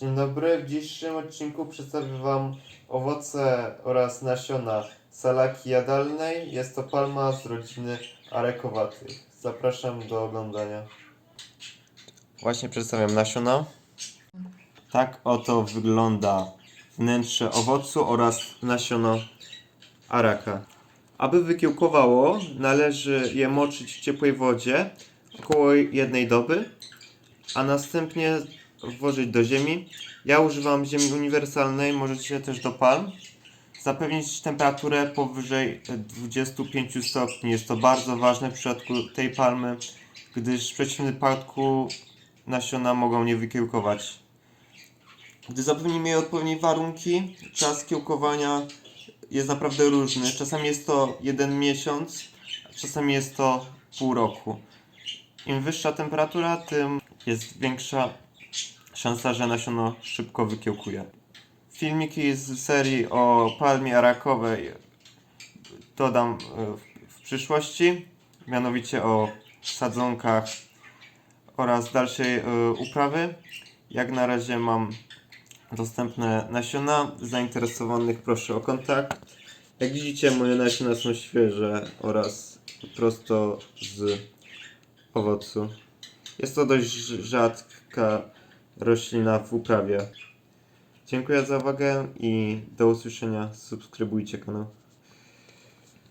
Dzień dobry, w dzisiejszym odcinku przedstawię Wam owoce oraz nasiona salaki jadalnej. Jest to palma z rodziny arekowatych. Zapraszam do oglądania. Właśnie przedstawiam nasiona. Tak oto wygląda wnętrze owocu oraz nasiono araka. Aby wykiełkowało, należy je moczyć w ciepłej wodzie około jednej doby, a następnie włożyć do ziemi. Ja używam ziemi uniwersalnej, możecie też do palm. Zapewnić temperaturę powyżej 25 stopni. Jest to bardzo ważne w przypadku tej palmy, gdyż w przeciwnym wypadku nasiona mogą nie wykiełkować. Gdy zapewnimy jej odpowiednie warunki, czas kiełkowania jest naprawdę różny. Czasami jest to jeden miesiąc, czasami jest to pół roku. Im wyższa temperatura, tym jest większa szansa, że nasiono szybko wykiełkuje. Filmiki z serii o palmie arakowej dodam e, w- przyszłości, mianowicie o sadzonkach oraz dalszej e, uprawy. Jak na razie mam dostępne nasiona. Zainteresowanych proszę o kontakt. Jak widzicie, moje nasiona są świeże oraz prosto z owocu. Jest to dość rzadka roślina w uprawie. Dziękuję za uwagę i do usłyszenia. Subskrybujcie kanał.